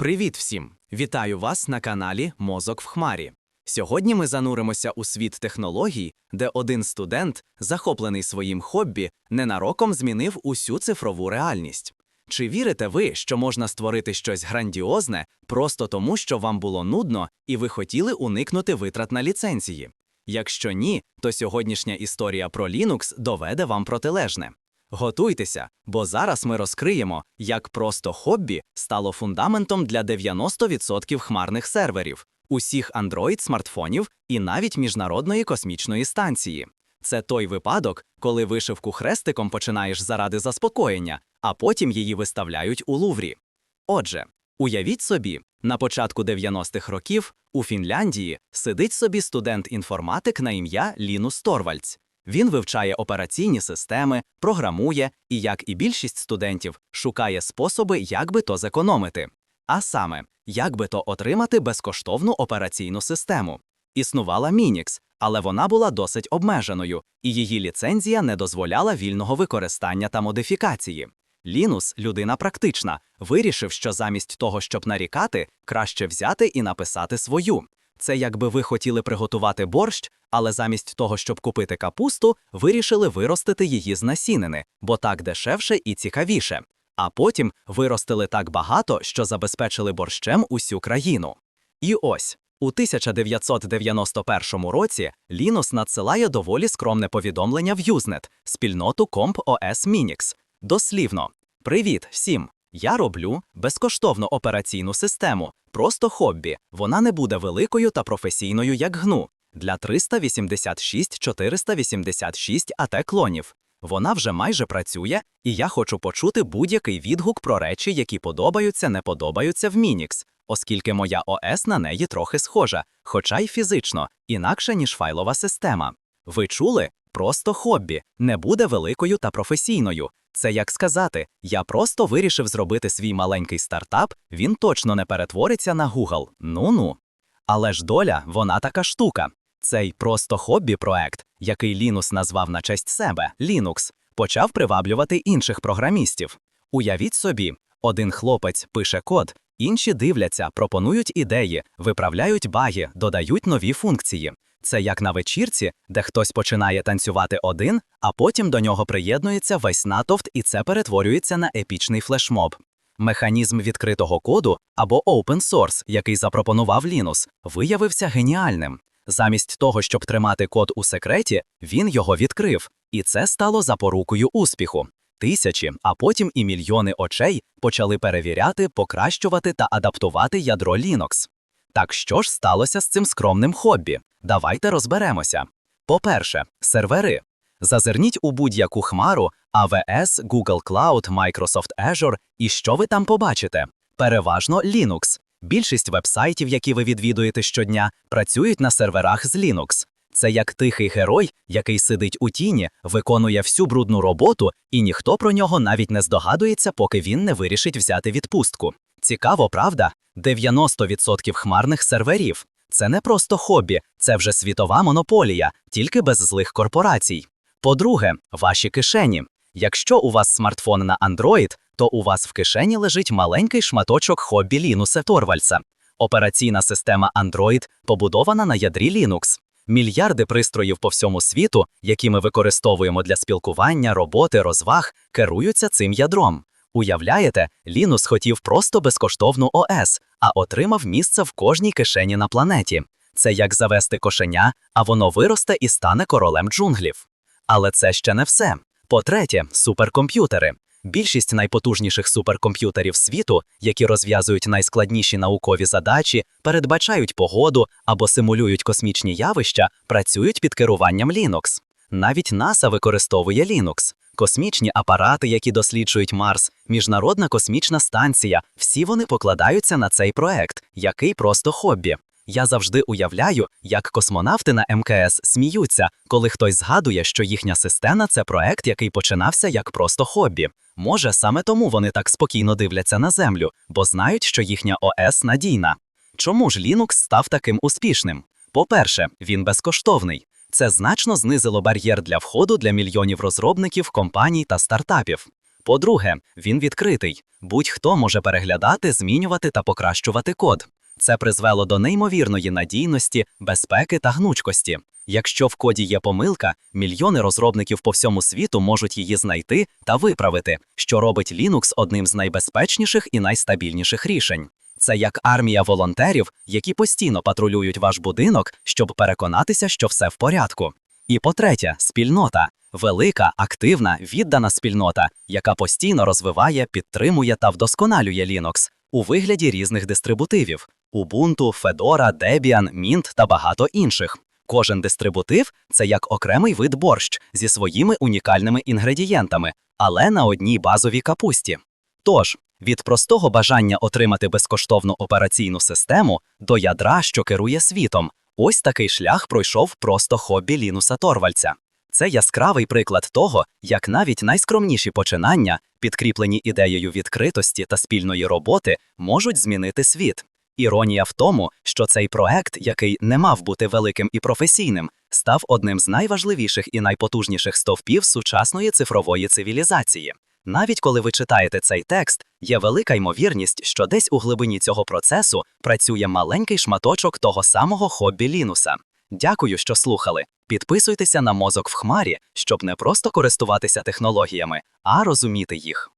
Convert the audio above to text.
Привіт всім! Вітаю вас на каналі Мозок в Хмарі. Сьогодні ми зануримося у світ технологій, де один студент, захоплений своїм хобі, ненароком змінив усю цифрову реальність. Чи вірите ви, що можна створити щось грандіозне просто тому, що вам було нудно і ви хотіли уникнути витрат на ліцензії? Якщо ні, то сьогоднішня історія про Linux доведе вам протилежне. Готуйтеся, бо зараз ми розкриємо, як просто хобі стало фундаментом для 90% хмарних серверів, усіх Android-смартфонів і навіть міжнародної космічної станції. Це той випадок, коли вишивку хрестиком починаєш заради заспокоєння, а потім її виставляють у Луврі. Отже, уявіть собі, на початку 90-х років у Фінляндії сидить собі студент-інформатик на ім'я Лінус Торвальдс. Він вивчає операційні системи, програмує і, як і більшість студентів, шукає способи, як би то зекономити. А саме, як би то отримати безкоштовну операційну систему. Існувала Мінікс, але вона була досить обмеженою, і її ліцензія не дозволяла вільного використання та модифікації. Лінус, людина практична, вирішив, що замість того, щоб нарікати, краще взяти і написати свою. Це якби ви хотіли приготувати борщ, але замість того, щоб купити капусту, вирішили виростити її з насінини, бо так дешевше і цікавіше. А потім виростили так багато, що забезпечили борщем усю країну. І ось у 1991 році Linus надсилає доволі скромне повідомлення в Usenet, спільноту CompOS Minix. Дослівно: Привіт всім! Я роблю безкоштовну операційну систему, просто хобі. Вона не буде великою та професійною, як гну. Для 386-486 АТ клонів. Вона вже майже працює, і я хочу почути будь-який відгук про речі, які подобаються, не подобаються в Мінікс, оскільки моя ОС на неї трохи схожа, хоча й фізично, інакше ніж файлова система. Ви чули? Просто хобі, не буде великою та професійною. Це як сказати, я просто вирішив зробити свій маленький стартап, він точно не перетвориться на Google. Ну-ну. Але ж доля, вона така штука. Цей просто хобі-проект, який Лінус назвав на честь себе Linux, почав приваблювати інших програмістів. Уявіть собі, один хлопець пише код, інші дивляться, пропонують ідеї, виправляють баги, додають нові функції. Це як на вечірці, де хтось починає танцювати один, а потім до нього приєднується весь натовт, і це перетворюється на епічний флешмоб. Механізм відкритого коду або open source, який запропонував Linus, виявився геніальним. Замість того, щоб тримати код у секреті, він його відкрив, і це стало запорукою успіху. Тисячі, а потім і мільйони очей почали перевіряти, покращувати та адаптувати ядро Linux. Так що ж сталося з цим скромним хобі? Давайте розберемося. По-перше, сервери. Зазирніть у будь-яку хмару AWS, Google Cloud, Microsoft Azure, і що ви там побачите? Переважно Linux. Більшість вебсайтів, які ви відвідуєте щодня, працюють на серверах з Linux. Це як тихий герой, який сидить у тіні, виконує всю брудну роботу, і ніхто про нього навіть не здогадується, поки він не вирішить взяти відпустку. Цікаво, правда? 90% хмарних серверів. Це не просто хобі, це вже світова монополія, тільки без злих корпорацій. По-друге, ваші кишені. Якщо у вас смартфон на Android, то у вас в кишені лежить маленький шматочок хобі Лінуса Торвальса. Операційна система Android побудована на ядрі Linux. Мільярди пристроїв по всьому світу, які ми використовуємо для спілкування, роботи, розваг, керуються цим ядром. Уявляєте, Лінус хотів просто безкоштовну ОС, а отримав місце в кожній кишені на планеті. Це як завести кошеня, а воно виросте і стане королем джунглів. Але це ще не все. По-третє, суперкомп'ютери. Більшість найпотужніших суперкомп'ютерів світу, які розв'язують найскладніші наукові задачі, передбачають погоду або симулюють космічні явища, працюють під керуванням Linux. Навіть NASA використовує Linux. Космічні апарати, які досліджують Марс, міжнародна космічна станція, всі вони покладаються на цей проект, який просто хобі. Я завжди уявляю, як космонавти на МКС сміються, коли хтось згадує, що їхня система це проект, який починався як просто хобі. Може, саме тому вони так спокійно дивляться на землю, бо знають, що їхня ОС надійна. Чому ж Linux став таким успішним? По-перше, він безкоштовний. Це значно знизило бар'єр для входу для мільйонів розробників, компаній та стартапів. По-друге, він відкритий. Будь-хто може переглядати, змінювати та покращувати код. Це призвело до неймовірної надійності, безпеки та гнучкості. Якщо в коді є помилка, мільйони розробників по всьому світу можуть її знайти та виправити, що робить Linux одним з найбезпечніших і найстабільніших рішень. Це як армія волонтерів, які постійно патрулюють ваш будинок, щоб переконатися, що все в порядку. І по-третє, спільнота велика, активна, віддана спільнота, яка постійно розвиває, підтримує та вдосконалює Linux у вигляді різних дистрибутивів: Ubuntu, Fedora, Debian, Mint та багато інших. Кожен дистрибутив це як окремий вид борщ зі своїми унікальними інгредієнтами, але на одній базовій капусті. Тож, від простого бажання отримати безкоштовну операційну систему до ядра, що керує світом, ось такий шлях пройшов просто хобі Лінуса Торвальця. Це яскравий приклад того, як навіть найскромніші починання, підкріплені ідеєю відкритості та спільної роботи, можуть змінити світ. Іронія в тому, що цей проект, який не мав бути великим і професійним, став одним з найважливіших і найпотужніших стовпів сучасної цифрової цивілізації. Навіть коли ви читаєте цей текст, є велика ймовірність, що десь у глибині цього процесу працює маленький шматочок того самого хобі Лінуса. Дякую, що слухали. Підписуйтеся на мозок в хмарі, щоб не просто користуватися технологіями, а розуміти їх.